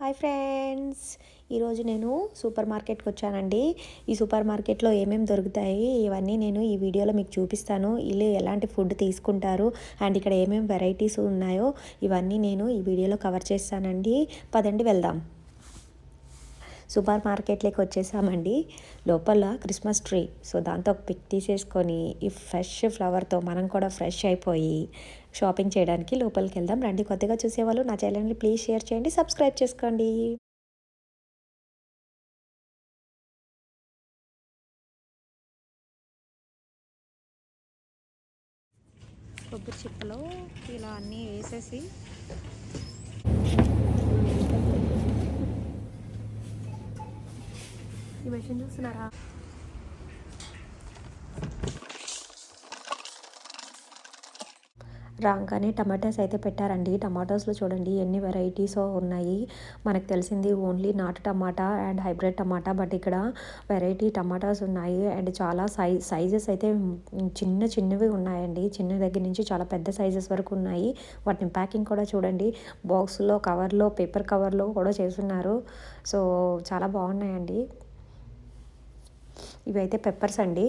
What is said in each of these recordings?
Hi friends. ఈరోజు నేను super మార్కెట్కి వచ్చానండి. ఈ సూపర్ మార్కెట్లో ఏమేమి దొరుకుతాయి ఇవన్నీ నేను ఈ వీడియోలో మీకు చూపిస్తాను. వీళ్ళు ఎలాంటి ఫుడ్ తీసుకుంటారు అండ్ ఇక్కడ ఏమేమి వెరైటీస్ ఉన్నాయో ఇవన్నీ నేను ఈ వీడియోలో కవర్ చేస్తానండి. పదండి వెళ్దాం. సూపర్ మార్కెట్లోకి వచ్చేసామండి. లోపల క్రిస్మస్ ట్రీ. సో దాంతో ఒక పిక్ తీసేసుకొని ఈ ఫ్రెష్ ఫ్లవర్తో మనం కూడా ఫ్రెష్ అయిపోయి షాపింగ్ చేయడానికి లోపలికి వెళ్దాం. రండి కొత్తగా చూసేవాళ్ళు నా ఛానల్ని ప్లీజ్ షేర్ చేయండి సబ్స్క్రైబ్ చేసుకోండి. కొబ్బరి చిప్పలో ఇలా అన్నీ వేసేసి ఈ మెషిన్ చూస్తున్నారా? రాగానే టమాటాస్ అయితే పెట్టారండి. టమాటోస్లో చూడండి ఎన్ని వెరైటీస్ ఉన్నాయి. మనకు తెలిసింది ఓన్లీ నాటు tomato and hybrid tomato but ఇక్కడ వెరైటీ టమాటాస్ ఉన్నాయి. అండ్ చాలా సై సైజెస్ అయితే చిన్న చిన్నవి ఉన్నాయండి. చిన్న దగ్గర నుంచి చాలా పెద్ద సైజెస్ వరకు ఉన్నాయి. వాటిని ప్యాకింగ్ కూడా చూడండి. బాక్స్లో కవర్లో పేపర్ కవర్లో కూడా చేస్తున్నారు. సో చాలా బాగున్నాయండి. ఇవైతే పెప్పర్స్ అండి.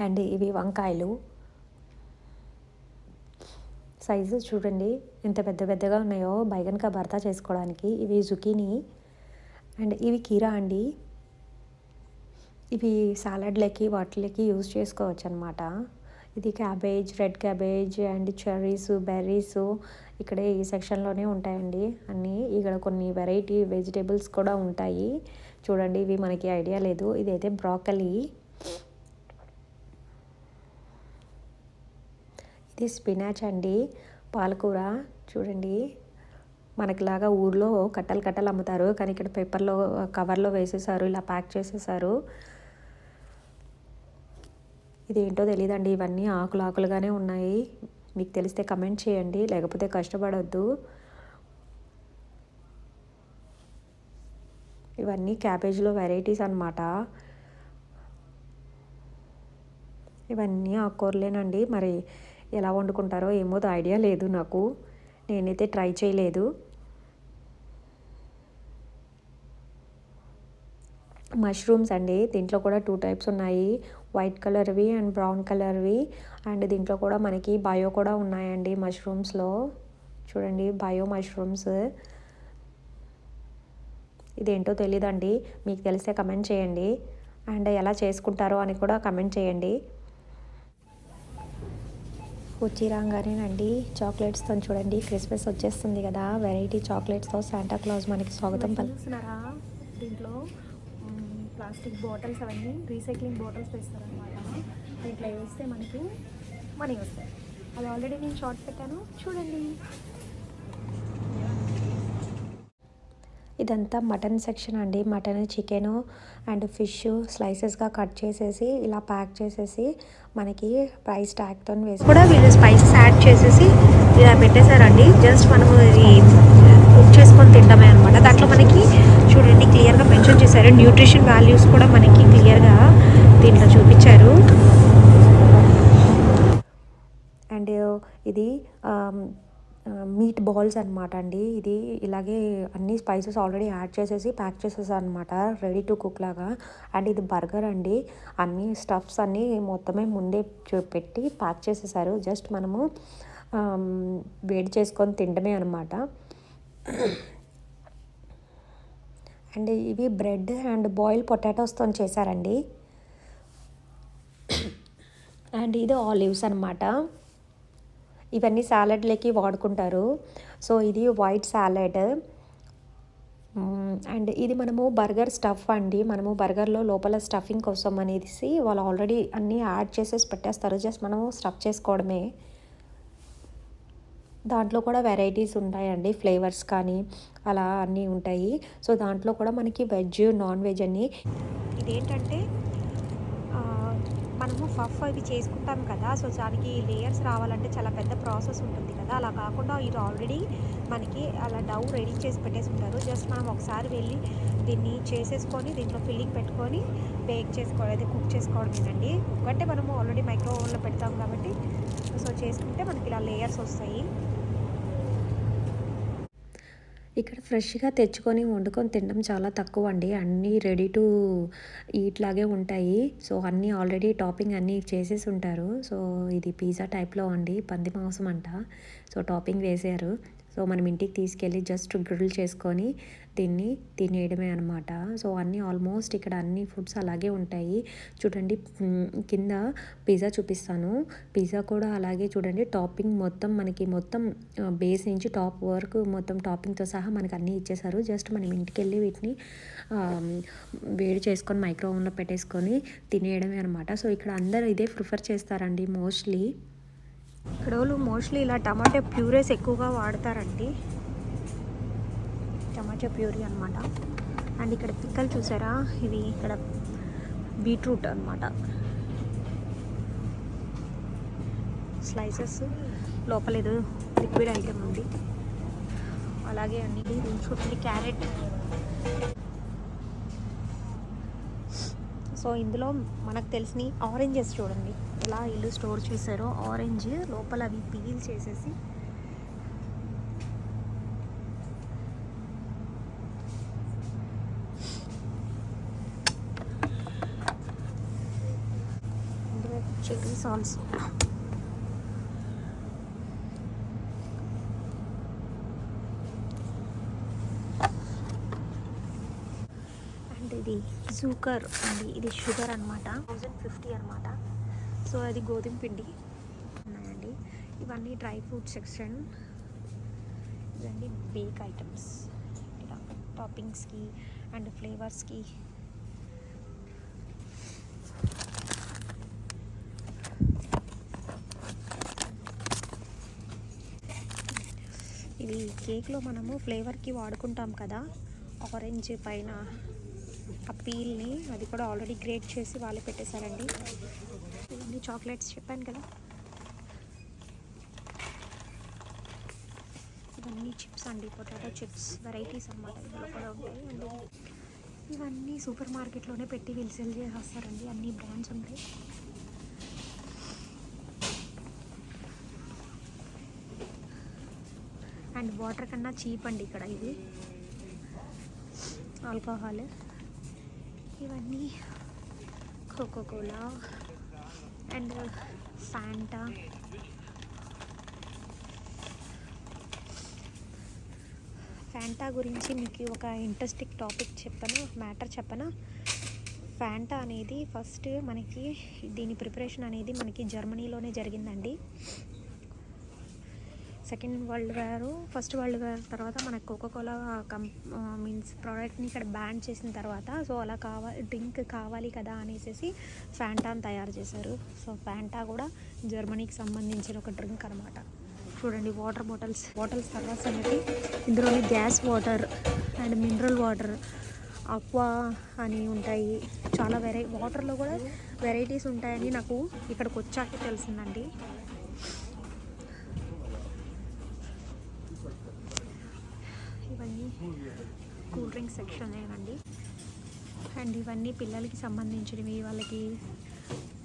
అండ్ ఇవి వంకాయలు. సైజు చూడండి ఎంత పెద్ద పెద్దగా ఉన్నాయో బైగన్కా భర్తా చేసుకోవడానికి. ఇవి జుకీని. అండ్ ఇవి కీరా అండి. ఇవి సాలడ్లకి వాటిలకి యూజ్ చేసుకోవచ్చు అనమాట ఇది cabbage red cabbage and cherries berries ఇక్కడ ఈ సెక్షన్లోనే ఉంటాయండి. అన్నీ ఇక్కడ కొన్ని వెరైటీ వెజిటేబుల్స్ కూడా ఉంటాయి. చూడండి ఇవి మనకి ఐడియా లేదు. ఇదైతే బ్రాకలీ. ఇది స్పినాచ్ అండి పాలకూర. చూడండి మనకిలాగా ఊర్లో కట్టలు కట్టలు అమ్ముతారు. కానీ ఇక్కడ పేపర్లో కవర్లో వేసేసారు ఇలా ప్యాక్ చేసేసారు. ఇది ఏంటో తెలియదండి ఇవన్నీ ఆకులు ఆకులుగానే ఉన్నాయి. మీకు తెలిస్తే కమెంట్ చేయండి. లేకపోతే కష్టపడొద్దు. ఇవన్నీ క్యాబేజ్లో వెరైటీస్ అనమాట ఇవన్నీ ఆకుకూరలేనండి. మరి ఎలా వండుకుంటారో ఏమో ఐడియా లేదు నాకు. నేనైతే ట్రై చేయలేదు. మష్రూమ్స్ అండి. దీంట్లో కూడా టూ టైప్స్ ఉన్నాయి. వైట్ కలర్వి అండ్ బ్రౌన్ కలర్వి. అండ్ దీంట్లో కూడా మనకి బయో కూడా ఉన్నాయండి మష్రూమ్స్లో. చూడండి బయో మష్రూమ్స్. ఇదేంటో తెలీదండి. మీకు తెలిస్తే కమెంట్ చేయండి. అండ్ ఎలా చేసుకుంటారో అని కూడా కమెంట్ చేయండి. వచ్చి రాగానేనండి. చాక్లెట్స్తో చూడండి క్రిస్మస్ వచ్చేస్తుంది కదా. వెరైటీ చాక్లెట్స్తో శాంటాక్లాజ్ మనకి స్వాగతం పలుస్తున్నారా దీంట్లో ప్లాస్టిక్ బాటిల్స్ అవన్నీ రీసైక్లింగ్ బాటిల్స్ వేస్తారనమాట ఇట్లా వేస్తే మనకి మనీ వస్తాయి. అది ఆల్రెడీ నేను షార్ట్ పెట్టాను. చూడండి. ఇదంతా మటన్ సెక్షన్ అండి. మటన్ చికెను అండ్ ఫిష్ స్లైసెస్గా కట్ చేసేసి ఇలా ప్యాక్ చేసేసి మనకి ప్రైస్ ట్యాగ్తో వేసి కూడా వీళ్ళు స్పైసెస్ యాడ్ చేసేసి ఇలా పెట్టేశారండి. జస్ట్ మనము ఇది కుక్ చేసుకొని తింటామే అనమాట దాంట్లో మనకి క్లియర్గా మెన్షన్ చేశారు. న్యూట్రిషన్ వాల్యూస్ కూడా మనకి క్లియర్గా దీంట్లో చూపించారు. అండ్ ఇది మీట్ బాల్స్ అనమాట అండి. ఇది ఇలాగే అన్ని స్పైసెస్ ఆల్రెడీ యాడ్ చేసేసి ప్యాక్ చేసేసారనమాట రెడీ టు కుక్ లాగా. అండ్ ఇది బర్గర్ అండి. అన్ని స్టఫ్స్ అన్నీ మొత్తమే ముందే పెట్టి ప్యాక్ చేసేసారు. జస్ట్ మనము వేడి చేసుకొని తినడమే అనమాట అండ్ ఇవి బ్రెడ్ అండ్ బాయిల్ పొటాటోస్తో చేశారండి. అండ్ ఇది ఆలివ్స్ అనమాట ఇవన్నీ సాలడ్లకి వాడుకుంటారు. సో ఇది వైట్ సాలడ్. అండ్ ఇది మనము బర్గర్ స్టఫ్ అండి. మనము బర్గర్లో లోపల స్టఫింగ్ కోసం అనేసి వాళ్ళు ఆల్రెడీ అన్నీ యాడ్ చేసేసి పెట్టేస్తారు. జస్ట్ మనము స్టఫ్ చేసుకోవడమే. దాంట్లో కూడా వెరైటీస్ ఉంటాయండి. ఫ్లేవర్స్ కానీ అలా అన్నీ ఉంటాయి. సో దాంట్లో కూడా మనకి వెజ్ నాన్ వెజ్ అని ఇదేంటంటే మనము ఫఫ్ అవి చేసుకుంటాం కదా. సో దానికి లేయర్స్ రావాలంటే చాలా పెద్ద ప్రాసెస్ ఉంటుంది కదా. అలా కాకుండా ఇది ఆల్రెడీ మనకి అలా డౌ రెడీ చేసి పెట్టేసి ఉంటారు. జస్ట్ మనం ఒకసారి వెళ్ళి దీన్ని చేసేసుకొని దీంట్లో ఫిల్లింగ్ పెట్టుకొని బేక్ చేసుకోవడం అయితే కుక్ చేసుకోవడమేనండి. కుక్ అంటే మనము ఆల్రెడీ మైక్రో ఓవెన్లో పెడతాం కాబట్టి సో చేసుకుంటే మనకి ఇలా లేయర్స్ వస్తాయి. ఇక్కడ ఫ్రెష్గా తెచ్చుకొని వండుకొని తినడం చాలా తక్కువ అండి అన్నీ రెడీ టు ఈట్ లాగే ఉంటాయి. సో అన్నీ ఆల్రెడీ టాపింగ్ అన్నీ చేసేసి ఉంటారు. సో ఇది పిజ్జా టైప్లో అండి. పంది మాంసం అంట. సో టాపింగ్ వేసారు. సో మనం ఇంటికి తీసుకెళ్ళి జస్ట్ గ్రిల్ చేసుకొని తిని తినేయడమే అనమాట సో అన్నీ ఆల్మోస్ట్ ఇక్కడ అన్ని ఫుడ్స్ అలాగే ఉంటాయి. చూడండి కింద పిజ్జా చూపిస్తాను. పిజ్జా కూడా అలాగే చూడండి టాపింగ్ మొత్తం మనకి మొత్తం బేస్ నుంచి టాప్ వరకు మొత్తం టాపింగ్తో సహా మనకి అన్నీ ఇచ్చేసారు జస్ట్ మనం ఇంటికి వెళ్ళి వీటిని వేడి చేసుకొని మైక్రోవెన్లో పెట్టేసుకొని తినేయడమే అనమాట సో ఇక్కడ అందరూ ఇదే ప్రిఫర్ చేస్తారండి మోస్ట్లీ ఇక్కడ వాళ్ళు మోస్ట్లీ ఇలా టమాటా ప్యూరేస్ ఎక్కువగా వాడతారండి. టమాటా ప్యూరీ అనమాట అండ్ ఇక్కడ పిక్కలు చూసారా? ఇవి ఇక్కడ బీట్రూట్ అనమాట స్లైసెస్. లోపల ఏదో లిక్విడ్ ఐటమ్ ఉంది. అలాగే అండి ఇది క్యారెట్. సో ఇందులో మనకు తెలిసిన ఆరెంజెస్ చూడండి. ఎలా ఇల్లు స్టోర్ చేశారో ఆరెంజ్ లోపల అవి పీల్ చేసేసి చికెన్ ఆల్సో అండ్ ఇది అండి. ఇది షుగర్ అనమాట థౌజండ్ ఫిఫ్టీ అనమాట సో అది గోధుమ పిండి. ఉన్నాయండి ఇవన్నీ డ్రై ఫ్రూట్ సెక్షన్. ఇవన్నీ బేక్ ఐటమ్స్. ఇలా టాపింగ్స్కి అండ్ ఫ్లేవర్స్కి. ఇది కేక్లో మనము ఫ్లేవర్కి వాడుకుంటాం కదా. ఆరెంజ్ పైన ఆ పీల్ని అది కూడా ఆల్రెడీ గ్రేట్ చేసి వాళ్ళే పెట్టేశారండి. ఇవన్నీ చాక్లెట్స్ చెప్పాను కదా. ఇవన్నీ చిప్స్ అండి పొటాటో చిప్స్ వెరైటీస్ అన్నమాట ఇందులో కూడా ఉంటాయి. అండ్ ఇవన్నీ సూపర్ మార్కెట్లోనే పెట్టి వీళ్ళు సెల్ చేసేస్తారండి. అన్ని బ్రాండ్స్ ఉంటాయి. అండ్ వాటర్ కన్నా చీప్ అండి ఇక్కడ ఇది. ఆల్కహాల్. ఇవన్నీ coca cola and Fanta Fanta గురించి మీకు ఒక ఇంట్రెస్టింగ్ టాపిక్ చెప్పను మ్యాటర్ చెప్పను. ఫ్యాంటా అనేది ఫస్ట్ మనకి దీని ప్రిపరేషన్ అనేది మనకి జర్మనీలోనే జరిగిందండి. Second world war first world war తర్వాత మనకు కోకోకోలా కం మీన్స్ ప్రోడక్ట్ని ఇక్కడ బ్యాన్ చేసిన తర్వాత సో అలా కావాలి డ్రింక్ కావాలి కదా అనేసి ఫ్యాంటాని తయారు చేశారు. సో ఫ్యాంటా కూడా జర్మనీకి సంబంధించిన ఒక డ్రింక్ అనమాట చూడండి వాటర్ బాటిల్స్ బాటిల్స్ తర్వాత సంగతి. ఇందులోని gas water and mineral water Aqua అని ఉంటాయి. చాలా వెరై వాటర్లో కూడా వెరైటీస్ ఉంటాయని నాకు ఇక్కడికి వచ్చాక తెలిసిందండి ఇవన్నీ కూల్ డ్రింక్ సెక్షన్ ఏనండి. అండ్ ఇవన్నీ పిల్లలకి సంబంధించినవి వాళ్ళకి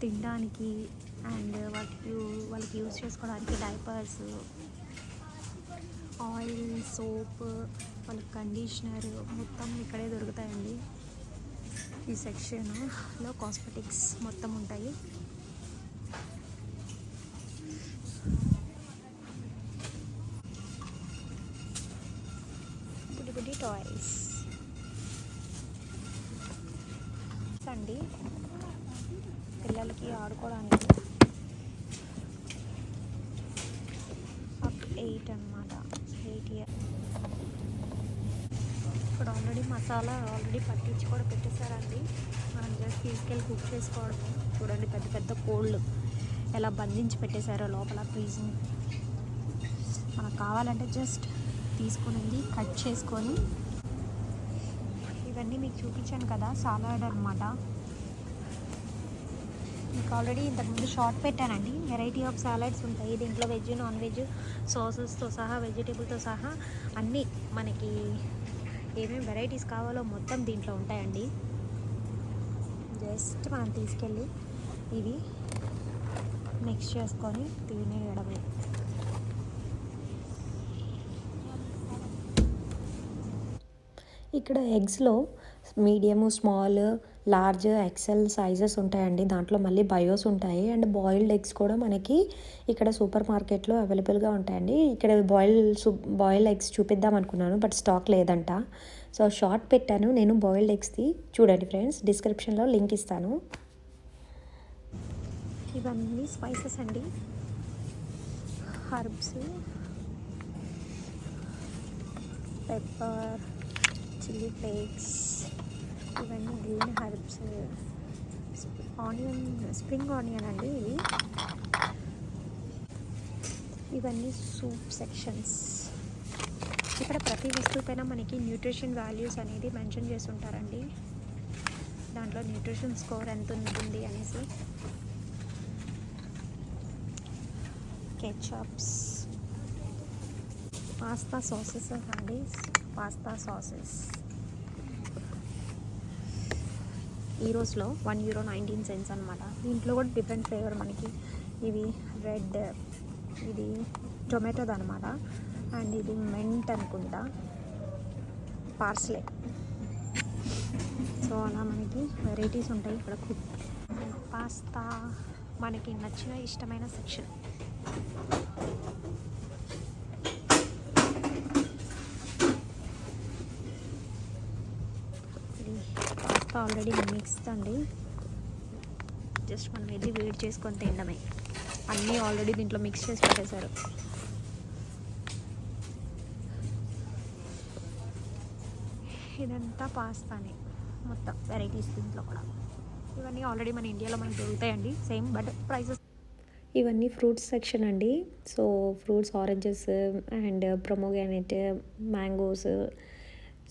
తినడానికి అండ్ వాళ్ళకి వాళ్ళకి యూజ్ చేసుకోవడానికి డైపర్స్ ఆయిల్ సోప్ వాళ్ళకి కండిషనర్ మొత్తం ఇక్కడే దొరుకుతాయండి. ఈ సెక్షన్లో కాస్మెటిక్స్ మొత్తం ఉంటాయి. టాయ్స్ అండి పిల్లలకి ఆడుకోవడానికి అప్ ఎయిట్ అనమాట ఎయిట్ ఇయర్ ఇక్కడ ఆల్రెడీ మసాలా ఆల్రెడీ పట్టించి కూడా పెట్టేశారండి. మనం జస్ట్ తీసుకెళ్ళి కుక్ చేసుకోవడం చూడండి పెద్ద పెద్ద కోళ్ళు ఎలా బంధించి పెట్టేశారో లోపల ఫ్రీజింగ్ మనకు కావాలంటే జస్ట్ తీసుకునింది కట్ చేసుకొని. ఇవన్నీ మీకు చూపించాను కదా సాలాడ్ అనమాట మీకు ఆల్రెడీ ఇంతకుముందు షార్ట్ పెట్టానండి. వెరైటీ ఆఫ్ సాలాడ్స్ ఉంటాయి. దీంట్లో వెజ్ నాన్ వెజ్ సాసెస్తో సహా వెజిటేబుల్తో సహా అన్నీ మనకి ఏమేమి వెరైటీస్ కావాలో మొత్తం దీంట్లో ఉంటాయండి. జస్ట్ మనం తీసుకెళ్ళి ఇవి మిక్స్ చేసుకొని తినేయడమే. ఇక్కడ ఎగ్స్లో medium small large XL sizes ఉంటాయండి. దాంట్లో మళ్ళీ బయోస్ ఉంటాయి. అండ్ బాయిల్డ్ ఎగ్స్ కూడా మనకి ఇక్కడ సూపర్ మార్కెట్లో అవైలబుల్గా ఉంటాయండి. ఇక్కడ బాయిల్ సూ బాయిల్డ్ ఎగ్స్ చూపిద్దాం అనుకున్నాను బట్ స్టాక్ లేదంట. సో షార్ట్ పెట్టాను. నేను బాయిల్డ్ ఎగ్స్ది చూడండి ఫ్రెండ్స్. డిస్క్రిప్షన్లో లింక్ ఇస్తాను. ఇవన్నీ స్పైసెస్ అండి. హర్బ్స్ పెప్పర్ చిల్లీ ఫ్లేక్స్ ఇవన్నీ green herbs onion spring onion అండి ఇవి. ఇవన్నీ సూప్ సెక్షన్స్. ఇక్కడ ప్రతి వస్తువు పైన మనకి న్యూట్రిషన్ వాల్యూస్ అనేది మెన్షన్ చేసి ఉంటారండి దాంట్లో న్యూట్రిషన్ స్కోర్ ఎంత ఉంటుంది అనేసి. కెచప్స్ పాస్తా సాసెస్ అండి పాస్తా సాసెస్. ఈరోస్లో వన్ యూరో నైన్టీన్ సెన్స్ అనమాట దీంట్లో కూడా డిఫరెంట్ ఫ్లేవర్ మనకి. ఇవి రెడ్ ఇది టొమాటోది అనమాట అండ్ ఇది మెంట్ అనుకుంటా. పార్స్లే సో అలా మనకి వెరైటీస్ ఉంటాయి ఇక్కడ కుక్ పాస్తా మనకి నచ్చిన ఇష్టమైన సెక్షన్ ఇది పాస్తా ఆల్రెడీ మిక్స్డ్ అండి జస్ట్ మనం వెళ్ళి వేడి చేసుకొని తినడమే. అన్నీ ఆల్రెడీ దీంట్లో మిక్స్ చేసి పెట్టేశారు. ఇదంతా పాస్తానే మొత్తం వెరైటీస్ దీంట్లో కూడా. ఇవన్నీ ఆల్రెడీ మన ఇండియాలో మనకి దొరుకుతాయండి. సేమ్ బట్ ప్రైసెస్ ఇవన్నీ ఫ్రూట్స్ సెక్షన్ అండి. So fruits oranges and pomegranate mangoes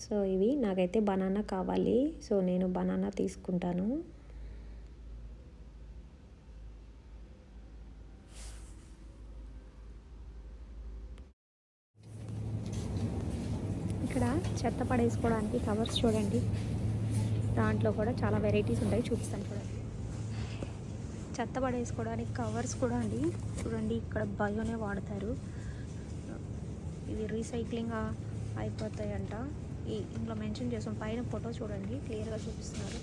so ఇవి నాకైతే బనానా కావాలి. సో నేను బనానా తీసుకుంటాను. ఇక్కడ చెత్త పడేసుకోవడానికి కవర్స్ చూడండి. దాంట్లో కూడా చాలా వెరైటీస్ ఉంటాయి. చూపిస్తాను చూడండి. చెత్త పడేసుకోవడానికి కవర్స్ కూడా అండి. చూడండి ఇక్కడ బయోనే వాడతారు. ఇవి రీసైక్లింగ్ అయిపోతాయంట. ఈ ఇంట్లో మెన్షన్ చేసాం పైన ఫోటో చూడండి క్లియర్గా చూపిస్తున్నారు.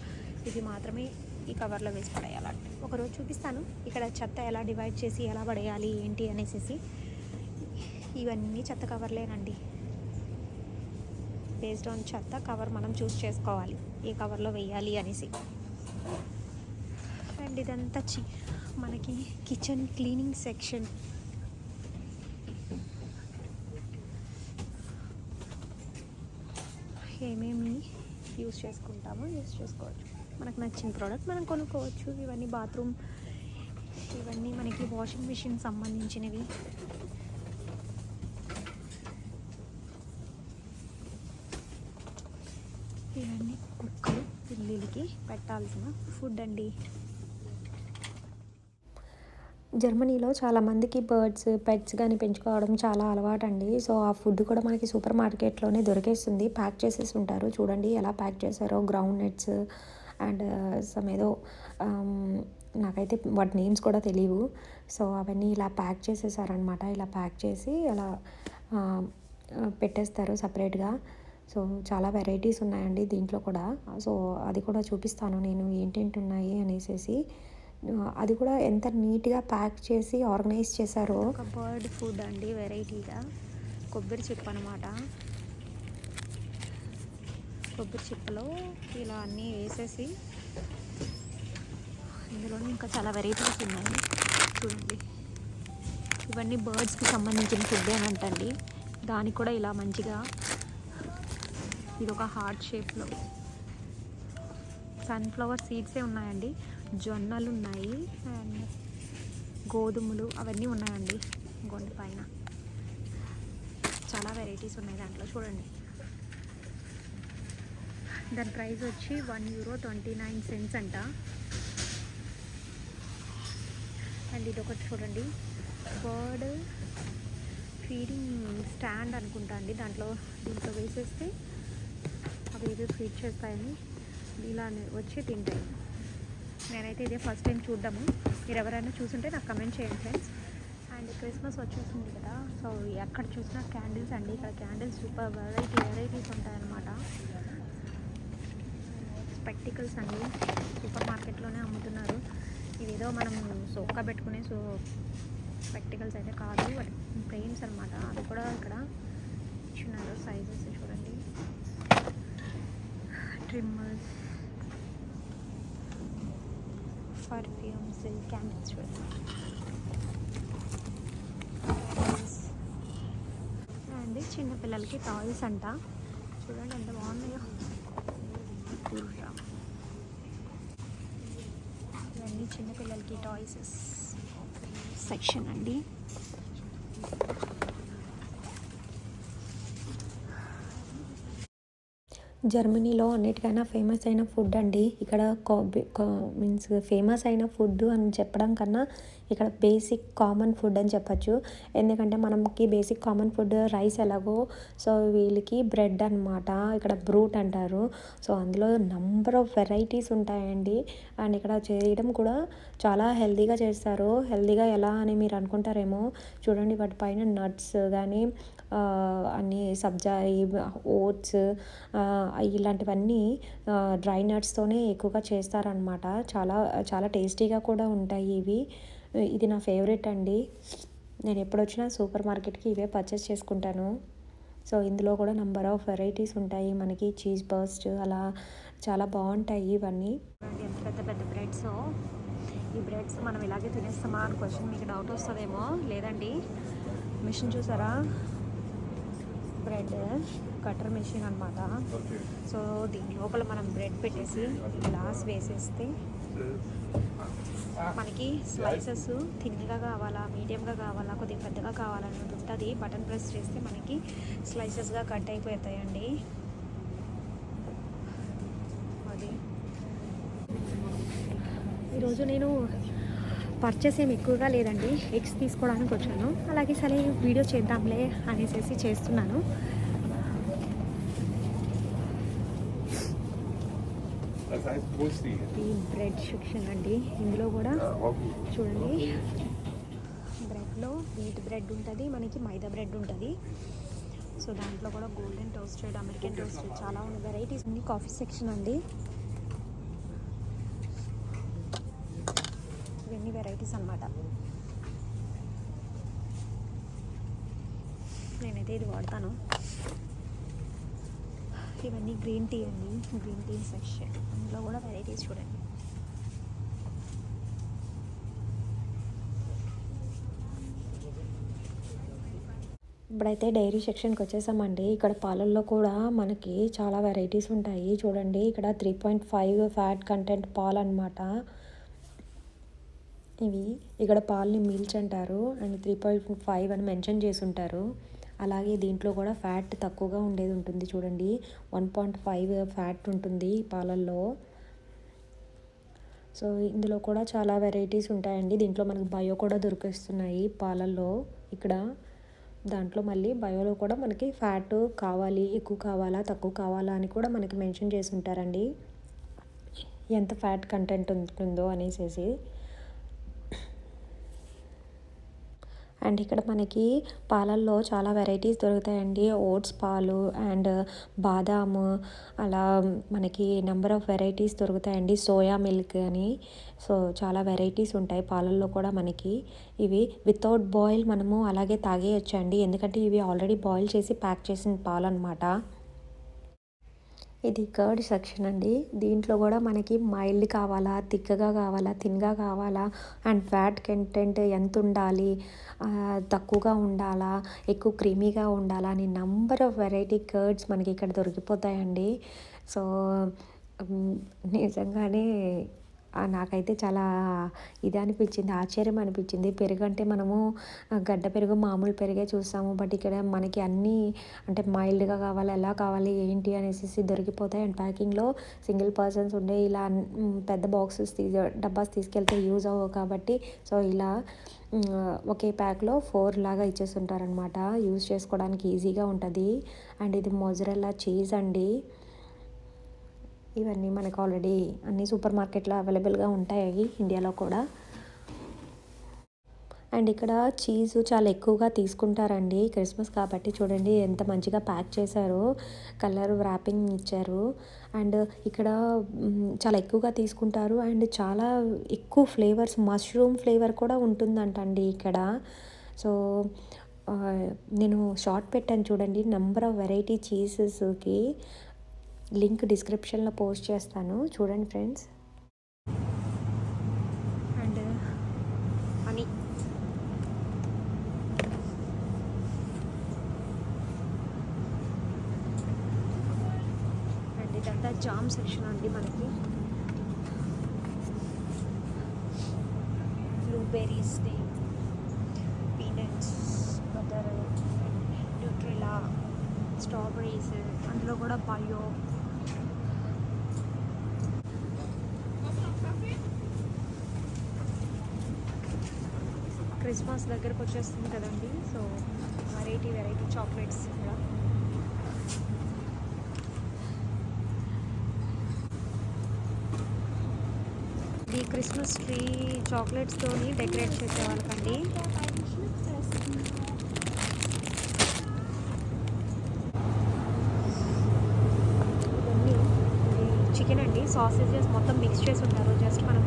ఇది మాత్రమే ఈ కవర్లో వేసి పడేయాలంటే ఒకరోజు చూపిస్తాను. ఇక్కడ చెత్త ఎలా డివైడ్ చేసి ఎలా పడేయాలి ఏంటి అనేసి ఇవన్నీ చెత్త కవర్లేనండి. బేస్డ్ ఆన్ చెత్త కవర్ మనం చూస్ చేసుకోవాలి. ఏ కవర్లో వేయాలి అనేసి. అండ్ ఇదంతా చి మనకి కిచెన్ క్లీనింగ్ సెక్షన్ ఏమేమి యూస్ చేసుకుంటామో యూస్ చేసుకోవచ్చు. మనకు నచ్చిన ప్రోడక్ట్ మనం కొనుక్కోవచ్చు. ఇవన్నీ బాత్రూమ్ ఇవన్నీ మనకి వాషింగ్ మిషన్ సంబంధించినవి. ఇవన్నీ కుక్కలు పిల్లిలకి పెట్టాల్సిన ఫుడ్ అండి. జర్మనీలో చాలామందికి బర్డ్స్ పెట్స్ కానీ పెంచుకోవడం చాలా అలవాటు అండి సో ఆ ఫుడ్ కూడా మనకి సూపర్ మార్కెట్లోనే దొరికేస్తుంది. ప్యాక్ చేసేసి ఉంటారు. చూడండి ఎలా ప్యాక్ చేశారో గ్రౌండ్ నట్స్ అండ్ సమ్ ఏదో నాకైతే వాటి నేమ్స్ కూడా తెలియవు సో అవన్నీ ఇలా ప్యాక్ చేసేసారనమాట ఇలా ప్యాక్ చేసి అలా పెట్టేస్తారు సపరేట్గా. సో చాలా వెరైటీస్ ఉన్నాయండి దీంట్లో కూడా. సో అది కూడా చూపిస్తాను నేను ఏంటేంటి ఉన్నాయి అనేసి అది కూడా ఎంత నీట్గా ప్యాక్ చేసి ఆర్గనైజ్ చేశారో. ఒక బర్డ్ ఫుడ్ అండి వెరైటీగా. కొబ్బరి చిప్ప అనమాట కొబ్బరి చిప్పలో ఇలా అన్నీ వేసేసి ఇందులో ఇంకా చాలా వెరైటీస్ ఉన్నాయి. చూడండి. ఇవన్నీ బర్డ్స్కి సంబంధించిన ఫుడ్ అని అంటండి. దానికి కూడా ఇలా మంచిగా ఇది ఒక హార్ట్ షేప్లో. సన్ఫ్లవర్ సీడ్సే ఉన్నాయండి. జొన్నలు ఉన్నాయి అండ్ గోధుమలు అవన్నీ ఉన్నాయండి ఇంకోటి పైన. చాలా వెరైటీస్ ఉన్నాయి దాంట్లో చూడండి. దాని ప్రైస్ వచ్చి one euro twenty nine cents అంట. అండ్ ఇది ఒకటి చూడండి. బర్డ్ ఫీడింగ్ స్టాండ్ అనుకుంటా అండి. దాంట్లో దీంట్లో వేసేస్తే అవి ఏదో ఫీడ్ చేస్తాయని ఇలా వచ్చి తింటాయి. నేనైతే ఇదే ఫస్ట్ టైం చూద్దాము మీరు ఎవరైనా చూసుంటే నాకు కమెంట్ చేయండి ఫ్రెండ్స్ అండ్ క్రిస్మస్ వచ్చేసింది కదా సో ఎక్కడ చూసినా క్యాండిల్స్ అండి. ఇక్కడ క్యాండిల్స్ సూపర్ వెరైటీ వెరైటీస్ ఉంటాయన్నమాట. స్పెక్టికల్స్ అండి. సూపర్ మార్కెట్లోనే అమ్ముతున్నారు. ఇదేదో మనం సోక్క పెట్టుకునే సో స్పెక్టికల్స్ అయితే కాదు. వాటి ఫ్రేమ్స్ అనమాట అవి కూడా ఇక్కడ ఇచ్చినారు సైజెస్ చూడండి. ట్రిమ్మల్స్ పర్ఫ్యూమ్స్ క్యాండిల్స్ చూడండి అండి చిన్నపిల్లలకి టాయ్స్ అంట. చూడండి ఎంత బాగున్నాయో. ఇవన్నీ చిన్నపిల్లలకి టాయ్స్ సెక్షన్ అండి. జర్మనీలో అన్నిటికైనా ఫేమస్ అయిన ఫుడ్ అండి. ఇక్కడ మీన్స్ ఫేమస్ అయిన ఫుడ్ అని చెప్పడం కన్నా ఇక్కడ బేసిక్ కామన్ ఫుడ్ అని చెప్పచ్చు. ఎందుకంటే మనకి బేసిక్ కామన్ ఫుడ్ రైస్ ఎలాగో సో వీళ్ళకి బ్రెడ్ అనమాట ఇక్కడ బ్రూట్ అంటారు. సో అందులో నంబర్ ఆఫ్ వెరైటీస్ ఉంటాయండి. అండ్ ఇక్కడ చేయడం కూడా చాలా హెల్తీగా చేస్తారు. హెల్తీగా ఎలా అని మీరు అనుకుంటారేమో చూడండి. వాటి పైన నట్స్ కానీ అన్ని సబ్జా ఓట్స్ ఇలాంటివన్నీ డ్రై నట్స్తోనే ఎక్కువగా చేస్తారనమాట చాలా చాలా టేస్టీగా కూడా ఉంటాయి ఇవి. ఇది నా ఫేవరెట్ అండి. నేను ఎప్పుడు వచ్చినా సూపర్ మార్కెట్కి ఇవే పర్చేస్ చేసుకుంటాను. సో ఇందులో కూడా నెంబర్ ఆఫ్ వెరైటీస్ ఉంటాయి. మనకి చీజ్ బర్స్ట్ అలా చాలా బాగుంటాయి ఇవన్నీ. ఎంత పెద్ద పెద్ద బ్రెడ్స్ ఈ బ్రెడ్స్ మనం ఇలాగే తినేస్తామా అని క్వశ్చన్ మీకు డౌట్ వస్తుందేమో. లేదండి. మిషన్ చూసారా? బ్రెడ్ కటర్ మెషిన్ అనమాట సో దీని లోపల మనం బ్రెడ్ పెట్టేసి గ్లాస్ వేసేస్తే మనకి స్లైసెస్ థిన్గా కావాలా మీడియంగా కావాలా కొద్దిగా పెద్దగా కావాలన్నది ఉంటుంది. బటన్ ప్రెస్ చేస్తే మనకి స్లైసెస్గా కట్ అయిపోతాయండి. అది. ఈరోజు నేను పర్చేస్ ఏమి ఎక్కువగా లేదండి. ఎగ్స్ తీసుకోవడానికి వచ్చాను. అలాగే సరే వీడియో చేద్దాంలే అనేసి చేస్తున్నాను ఈ బ్రెడ్ సెక్షన్ అండి. ఇందులో కూడా చూడండి. బ్రెడ్లో వీట్ బ్రెడ్ ఉంటుంది మనకి మైదా బ్రెడ్ ఉంటుంది. సో దాంట్లో కూడా గోల్డెన్ టోస్టెడ్ అమెరికన్ టోస్టెడ్ చాలా ఉన్న వెరైటీస్ ఉంది కాఫీ సెక్షన్ అండి. ఇవన్నీ వెరైటీస్ అనమాట నేనైతే ఇది వాడతాను. ఇవన్నీ గ్రీన్ టీ అండి. గ్రీన్ టీ సెక్షన్ అందులో కూడా వెరైటీస్ చూడండి. ఇప్పుడైతే డైరీ సెక్షన్కి వచ్చేసామండి. ఇక్కడ పాలల్లో కూడా మనకి చాలా వెరైటీస్ ఉంటాయి. చూడండి ఇక్కడ three point five fat content పాలు అనమాట ఇవి ఇక్కడ పాలని మిల్చ్ అంటారు అండ్ త్రీ పాయింట్ ఫైవ్ అని మెన్షన్ చేసి ఉంటారు. అలాగే దీంట్లో కూడా ఫ్యాట్ తక్కువగా ఉండేది ఉంటుంది చూడండి. వన్ పాయింట్ ఫైవ్ ఫ్యాట్ ఉంటుంది పాలల్లో. సో ఇందులో కూడా చాలా వెరైటీస్ ఉంటాయండి. దీంట్లో మనకి బయో కూడా దొరికిస్తున్నాయి పాలల్లో ఇక్కడ. దాంట్లో మళ్ళీ బయోలో కూడా మనకి ఫ్యాట్ కావాలి ఎక్కువ కావాలా తక్కువ కావాలా అని కూడా మనకి మెన్షన్ చేసి ఉంటారండి. ఎంత ఫ్యాట్ కంటెంట్ ఉంటుందో అనేసి అండ్ ఇక్కడ మనకి పాలల్లో చాలా వెరైటీస్ దొరుకుతాయండి. ఓట్స్ పాలు అండ్ బాదాము అలా మనకి నెంబర్ ఆఫ్ వెరైటీస్ దొరుకుతాయండి. సోయా మిల్క్ అని. సో చాలా వెరైటీస్ ఉంటాయి పాలల్లో కూడా మనకి. ఇవి వితౌట్ బాయిల్ మనము అలాగే తాగేయచ్చండి. ఎందుకంటే ఇవి ఆల్రెడీ బాయిల్ చేసి ప్యాక్ చేసిన పాలు అనమాట ఇది కర్డ్ సెక్షన్ అండి. దీంట్లో కూడా మనకి మైల్డ్ కావాలా తిక్కగా కావాలా థిన్గా కావాలా అండ్ ఫ్యాట్ కంటెంట్ ఎంత ఉండాలి తక్కువగా ఉండాలా ఎక్కువ క్రీమీగా ఉండాలా అని నంబర్ ఆఫ్ వెరైటీ కర్డ్స్ మనకి ఇక్కడ దొరికిపోతాయండి. సో నిజంగానే నాకైతే చాలా ఇది అనిపించింది ఆశ్చర్యం అనిపించింది. పెరుగు అంటే మనము గడ్డ పెరుగు మామూలు పెరిగే చూస్తాము. బట్ ఇక్కడ మనకి అన్నీ అంటే మైల్డ్గా కావాలి ఎలా కావాలి ఏంటి అనేసి దొరికిపోతాయి. అండ్ ప్యాకింగ్లో సింగిల్ పర్సన్స్ ఉండే ఇలా పెద్ద బాక్సెస్ తీ డబ్బాస్ తీసుకెళ్తే యూజ్ అవ్వవు కాబట్టి. సో ఇలా ఒకే ప్యాక్లో ఫోర్ లాగా ఇచ్చేస్తుంటారనమాట యూజ్ చేసుకోవడానికి ఈజీగా ఉంటుంది. అండ్ ఇది మొజరెల్లా చీజ్ అండి. ఇవన్నీ మనకు ఆల్రెడీ అన్ని సూపర్ మార్కెట్లో అవైలబుల్గా ఉంటాయి ఇండియాలో కూడా. అండ్ ఇక్కడ చీజ్ చాలా ఎక్కువగా తీసుకుంటారండి క్రిస్మస్ కాబట్టి చూడండి ఎంత మంచిగా ప్యాక్ చేశారో కలర్ ర్యాపింగ్ ఇచ్చారు. అండ్ ఇక్కడ చాలా ఎక్కువగా తీసుకుంటారు అండ్ చాలా ఎక్కువ ఫ్లేవర్స్ మష్రూమ్ ఫ్లేవర్ కూడా ఉంటుందంట అండి ఇక్కడ సో నేను షార్ట్ పెట్టాను చూడండి నెంబర్ ఆఫ్ వెరైటీ చీజెస్కి లింక్ డిస్క్రిప్షన్లో పోస్ట్ చేస్తాను. చూడండి ఫ్రెండ్స్. అండ్ హనీ అండ్ ఇదంతా జామ్ సెక్షన్ అండి మనకి. Blueberries peanuts butter Nutrela strawberries అందులో కూడా బయో క్రిస్మస్ దగ్గరకు వచ్చేస్తుంది కదండి. సో వెరైటీ వెరైటీ చాక్లెట్స్ కూడా. ఈ క్రిస్మస్ ట్రీ చాక్లెట్స్తోని డెకరేట్ చేసే వాళ్ళకండి. చికెన్ అండి. సాసేజెస్ మొత్తం మిక్స్ చేసి ఉంటారు. జస్ట్ మనం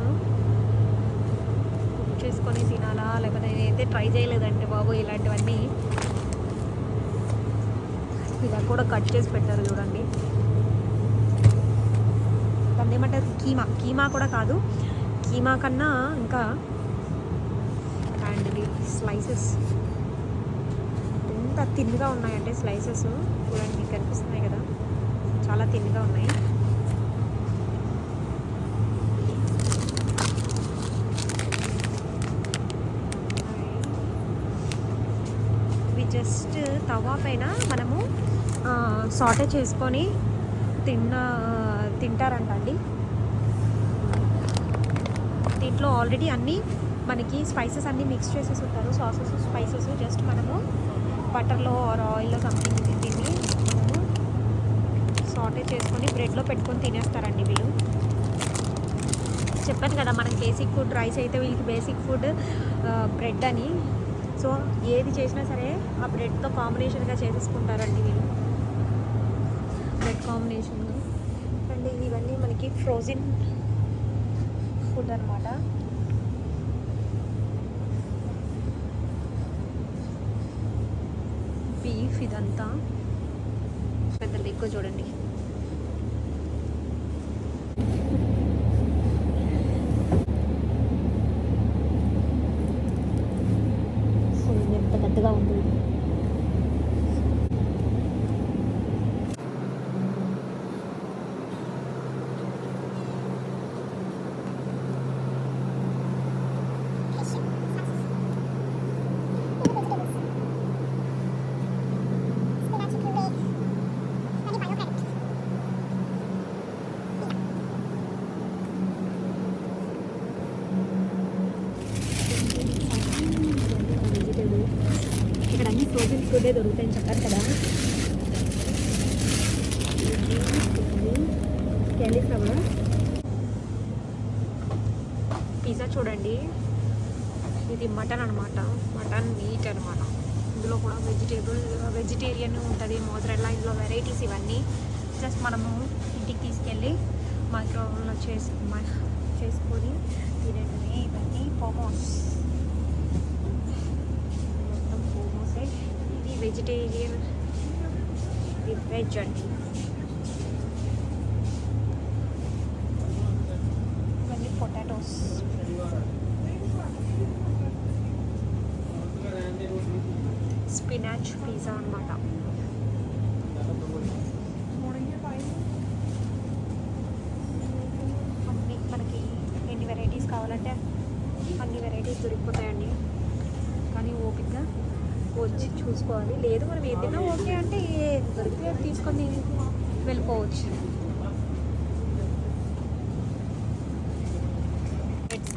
కుక్ చేసుకొని తినాలా లేకపోతే నేనైతే ట్రై చేయలేదండి బాబు ఇలాంటివన్నీ. ఇలా కూడా కట్ చేసి పెట్టారు చూడండి. దాన్ని ఏమంటారు? కీమా. కీమా కూడా కాదు. కీమా కన్నా ఇంకా అండ్ స్లైసెస్ ఎంత తిన్గా ఉన్నాయంటే స్లైసెస్ చూడండి మీకు కనిపిస్తున్నాయి కదా. చాలా తిన్గా ఉన్నాయి ఇవి జస్ట్ అయినా మనము సాటే చేసుకొని తిన్న తింటారంట అండి దీంట్లో ఆల్రెడీ అన్నీ మనకి స్పైసెస్ అన్నీ మిక్స్ చేసేసి ఉంటారు. సాసెస్ స్పైసెస్ జస్ట్ మనము బటర్లో ఆర్ ఆయిల్లో సంథింగ్ తిని మనము సాటే చేసుకొని బ్రెడ్లో పెట్టుకొని తినేస్తారండి వీళ్ళు. చెప్పాను కదా మనకి బేసిక్ ఫుడ్ రైస్ అయితే వీళ్ళకి బేసిక్ ఫుడ్ బ్రెడ్ అని. సో ఏది చేసినా సరే ఆ బ్రెడ్తో కాంబినేషన్గా చేసేసుకుంటారండి వీళ్ళు. బ్రెడ్ కాంబినేషన్ అండ్ ఇవన్నీ మనకి ఫ్రోజన్ ఫుడ్ అనమాట బీఫ్ ఇదంతా. పెద్ద ఎక్కువ చూడండి సో ఇది ఎంత పెద్దగా ఉంది వెజిటేబుల్ ఇక్కడ అన్ని ఫ్రోజన్ ఫుడే దొరుకుతాయని చెప్పారు కదా. క్యాలీఫ్లవర్ పిజ్జా చూడండి. ఇది మటన్ అనమాట మటన్ మీట్ అనమాట ఇందులో కూడా వెజిటేబుల్ వెజిటేరియన్ ఉంటుంది మోజరెల్లా ఇందులో వెరైటీస్ ఇవన్నీ. జస్ట్ మనము ఇంటికి తీసుకెళ్ళి మైక్రోవేవ్లో చేసి చేసుకొని తినేటివి ఇవన్నీ. మోమోస్ మొత్తం మోమోసే ఇది వెజిటేరియన్ ఇది వెజ్ అండి ఇవన్నీ పొటాటోస్ స్పినాచ్ పిజ్జా అనమాట అన్ని మనకి ఎన్ని వెరైటీస్ కావాలంటే అన్ని వెరైటీస్ దొరికిపోతాయండి. కానీ ఓపిక్గా వచ్చి చూసుకోవాలి. లేదు మనం ఏదైనా ఓకే అంటే ఏ దొరికితే తీసుకొని వెళ్ళిపోవచ్చు. బ్రెడ్స్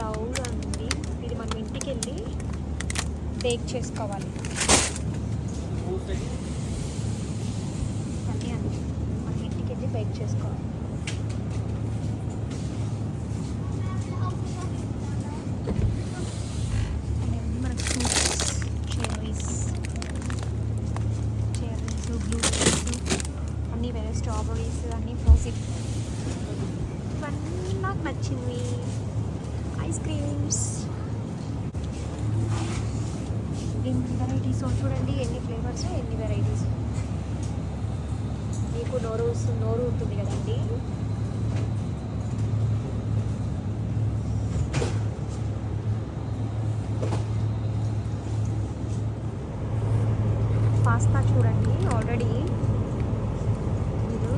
డౌల్ అండి. ఇది మనం ఇంటికి వెళ్ళి బేక్ చేసుకోవాలి అన్నీ అండి మన ఇంటికి వెళ్ళి బేక్ చేసుకోవాలి అన్నీ వేరే స్ట్రాబెరీస్ అన్నీ ఫ్రోజిన్ ఇవన్నీ ఐస్ క్రీమ్స్ ఎన్ని వెరైటీస్ చూడండి ఎన్ని ఫ్లేవర్స్ ఎన్ని వెరైటీస్ మీకు నోరు నోరు ఉంటుంది కదండి పాస్తా చూడండి ఆల్రెడీ మీరు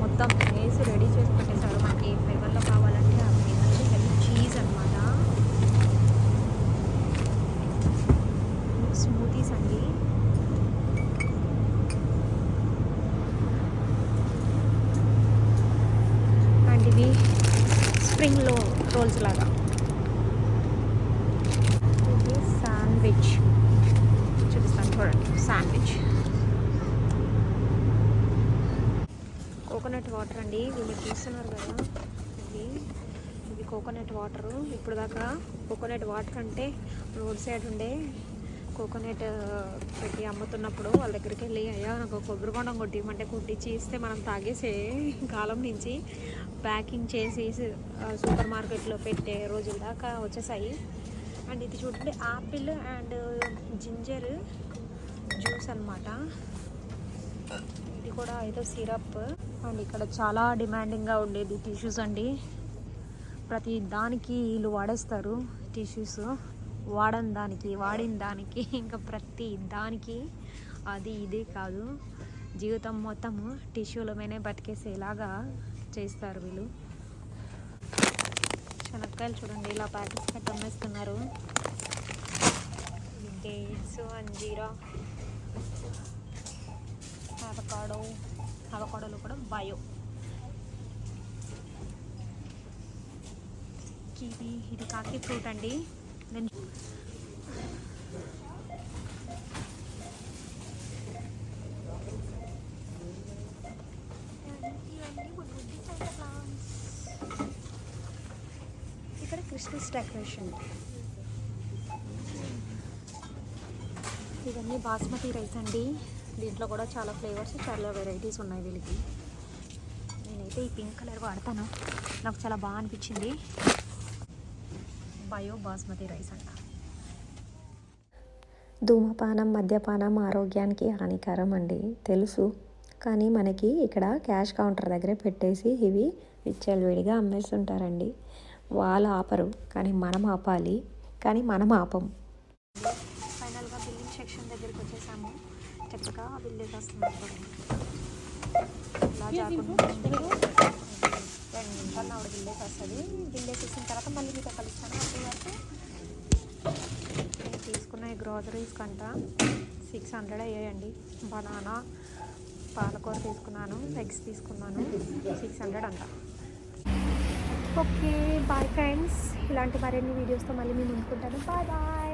మొత్తం వేసి రెడీ చేసి పెట్టేశారు మనకి ఏ ఫ్లేవర్లో కావాలంటే ఆ ఫ్లేవర్లో హెల్త్ చీజ్ అనమాట స్మూతీస్ అండి అండ్ ఇవి స్ప్రింగ్లో రోల్స్ లాగా. ఇది శాండ్విచ్ చూపిస్తాను చూడండి. శాండ్విచ్ కోకోనట్ వాటర్ అండి. వీళ్ళు చూస్తున్నారు కదా. ఇది ఇది కోకోనట్ వాటర్. ఇప్పుడు దాకా కోకోనట్ వాటర్ అంటే రోడ్ సైడ్ ఉండే కోకోనట్ పెట్టి అమ్ముతున్నప్పుడు వాళ్ళ దగ్గరికి వెళ్ళి అయ్యా నాకు కొబ్బరి బొండం కొట్టిమంటే కొట్టించి ఇస్తే మనం తాగేసే కాలం నుంచి ప్యాకింగ్ చేసి సూపర్ మార్కెట్లో పెట్టే రోజుల దాకా వచ్చేసాయి. అండ్ ఇది చూడండి ఆపిల్ అండ్ జింజర్ జ్యూస్ అన్నమాట. ఇది కూడా ఏదో సిరప్. అండ్ ఇక్కడ చాలా డిమాండింగ్గా ఉండేది టిష్యూస్ అండి. ప్రతి దానికి వీళ్ళు వాడేస్తారు టిష్యూస్ వాడని దానికి వాడిన దానికి ఇంకా ప్రతి దానికి అది ఇది కాదు. జీవితం మొత్తము టిష్యూల మీద బతికేసేలాగా చేస్తారు వీళ్ళు. శనక్కాయలు చూడండి ఇలా ప్యాకెట్స్ పెట్టి అమ్మేస్తున్నారు. డేట్స్ అంజీరా అవకాడో అవకాడోలు కూడా బయో కివి ఇది కాకి ఫ్రూట్ అండి నేను ఇవన్నీ బుడ్డి Santa Claus. ఇక్కడ క్రిస్మస్ డెకరేషన్ ఇవన్నీ బాస్మతి రైస్ అండి. దీంట్లో కూడా చాలా ఫ్లేవర్స్ చాలా వెరైటీస్ ఉన్నాయి వీళ్ళకి. నేనైతే ఈ పింక్ కలర్ వాడతాను. నాకు చాలా బాగా అనిపించింది. బయో బాస్మతి రైస్ అంట. ధూమపానం మద్యపానం ఆరోగ్యానికి హానికరం అండి. తెలుసు. కానీ మనకి ఇక్కడ క్యాష్ కౌంటర్ దగ్గర పెట్టేసి ఇవి విచ్చలవిడిగా అమ్మేస్తుంటారండి. వాళ్ళు ఆపరు. కానీ మనం ఆపాలి. కానీ మనం ఆపం ఫైనల్గా బిల్లింగ్ సెక్షన్ దగ్గరికి వచ్చేసాము చక్కగా బిల్ వేసేస్తున్నాం ఇలా కాకుండా రెండు నిమిషాలు ఆవిడ బిల్ వేసేస్తుంది బిల్ వేసేసిన తర్వాత మళ్ళీ మీతో కలుస్తాను అప్పుడు వరకు నేను తీసుకున్న గ్రోసరీస్ కంట సిక్స్ హండ్రెడ్ అయ్యాయండి. బనానా పాలకూర తీసుకున్నాను ఎగ్స్ తీసుకున్నాను సిక్స్ హండ్రెడ్ అంట. ఓకే బాయ్ ఫ్రెండ్స్ ఇలాంటి మరిన్ని వీడియోస్తో మళ్ళీ మేము ముందుకుంటాను బాయ్ బాయ్